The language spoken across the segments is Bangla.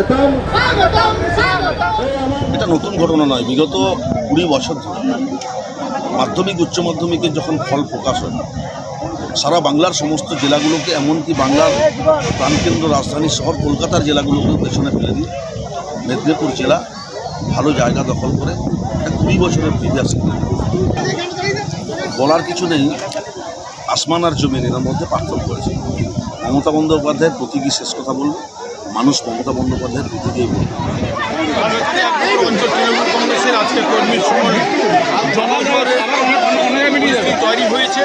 উত্তম এটা নতুন ঘটনা নয়, বিগত কুড়ি বছর ধরে। মাধ্যমিক, উচ্চ মাধ্যমিকের যখন ফল প্রকাশ হয় সারা বাংলার সমস্ত জেলাগুলোকে, এমনকি বাংলার প্রাণকেন্দ্র রাজধানী শহর কলকাতার জেলাগুলোকেও পেছনে ফেলে দিয়ে মেদিনীপুর জেলা ভালো জায়গা দখল করে কুড়ি বছরের প্রিভিয়াস বলার কিছু নেই, আসমান আর জমিন এর মধ্যে পার্থক্য আছে। মমতা বন্দ্যোপাধ্যায়ের প্রতীকী শেষ কথা বলব, মানুষ মমতা বন্দ্যোপাধ্যায়ের প্রতীকেই বলবে। কংগ্রেসের আজকে সম্মেলন জনগণের তৈরি হয়েছে,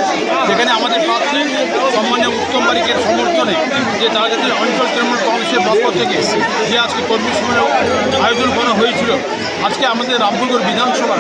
যেখানে আমাদের প্রার্থী সম্মানীয় উত্তম বারিকের সমর্থনে যে তারা যাতে অঞ্চল তৃণমূল কংগ্রেসের পক্ষ থেকে যে আজকে কর্মী সম্মেলন আয়োজন করা হয়েছিল, আজকে আমাদের রামপুরগড় বিধানসভার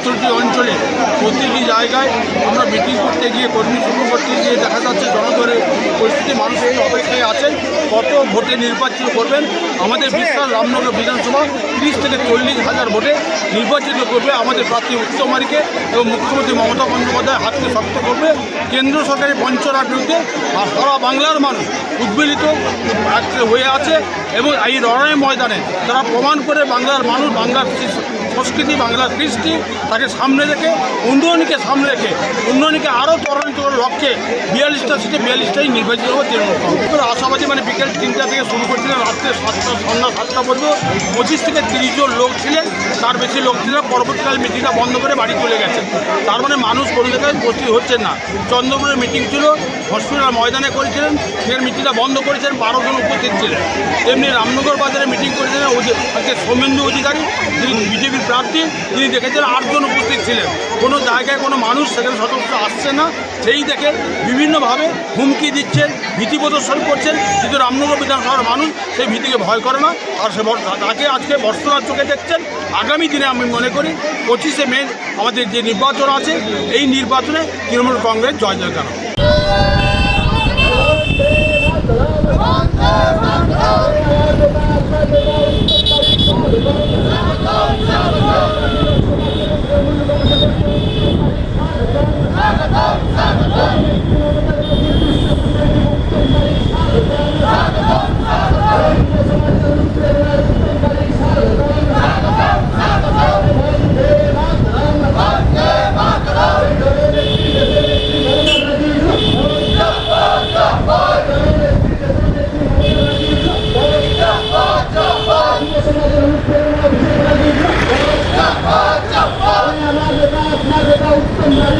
সতেরোটি অঞ্চলে প্রতিটি জায়গায় আমরা মিটিং করতে গিয়ে কর্মী শুরু করতে গিয়ে দেখা যাচ্ছে জনগণের পরিস্থিতি মানুষের অপেক্ষায় আছেন। কত ভোটে নির্বাচিত করবেন? আমাদের বিশ্বাস রামনগর বিধানসভা তিরিশ থেকে চল্লিশ হাজার ভোটে নির্বাচিত করবে আমাদের প্রার্থী উত্তমারীকে এবং মুখ্যমন্ত্রী মমতা বন্দ্যোপাধ্যায় হাতকে শক্ত করবে। কেন্দ্র সরকারের পঞ্চরার বিরুদ্ধে আর সারা বাংলার মানুষ উদ্বেলিত হয়ে আছে। এবং এই লড়াই ময়দানে তারা প্রমাণ করে বাংলার মানুষ, বাংলার সংস্কৃতি, বাংলার কৃষ্টি তাকে সামনে রেখে, উন্নয়নকে সামনে রেখে, উন্নয়নকে আরও ত্বরান্বিত করার লক্ষ্যে বিয়াল্লিশটা সিটে বিয়াল্লিশটাই নির্বাচিত হবে তৃণমূল আশাবাদী মানে বিকেল তিনটা থেকে শুরু করেছিলেন, রাত্রে সাতটা, সন্ধ্যা সাতটা পর্যন্ত পঁচিশ থেকে তিরিশ জন লোক ছিলেন, তার বেশি লোক ছিলেন পরবর্তীকালে মিটিংটা বন্ধ করে বাড়ি চলে গেছে। তার মানে মানুষ কোনো জায়গায় উপস্থিত হচ্ছেন না। চন্দ্রপুরের মিটিং ছিল, হসপিটাল ময়দানে করেছিলেন সেই মিটিংটা বন্ধ করেছেন, বারো জন উপস্থিত ছিলেন। তেমনি রামনগর বাজারে মিটিং করেছিলেন আজকে সৌমেন্দু অধিকারী, যিনি বিজেপির প্রার্থী, তিনি দেখেছেন আটজন উপস্থিত ছিলেন। কোনো জায়গায় কোনো মানুষ সেখানে সদস্য আসছে না। সেই দেখে বিভিন্নভাবে হুমকি দিচ্ছেন, ভীতি প্রদর্শন করছেন। কিন্তু রামনগর বিধানসভার মানুষ সেই ভীতিকে ভয় করে না। আর সে তাকে আজকে বর্ষনার চোখে দেখছেন। আগামী দিনে আমি মনে করি পঁচিশে মে আমাদের যে নির্বাচন আছে, এই নির্বাচনে তৃণমূল কংগ্রেস জয় জয়কার হবে। আমার নেতা আপনার নেতা উত্তম বারিক উত্তম বারিক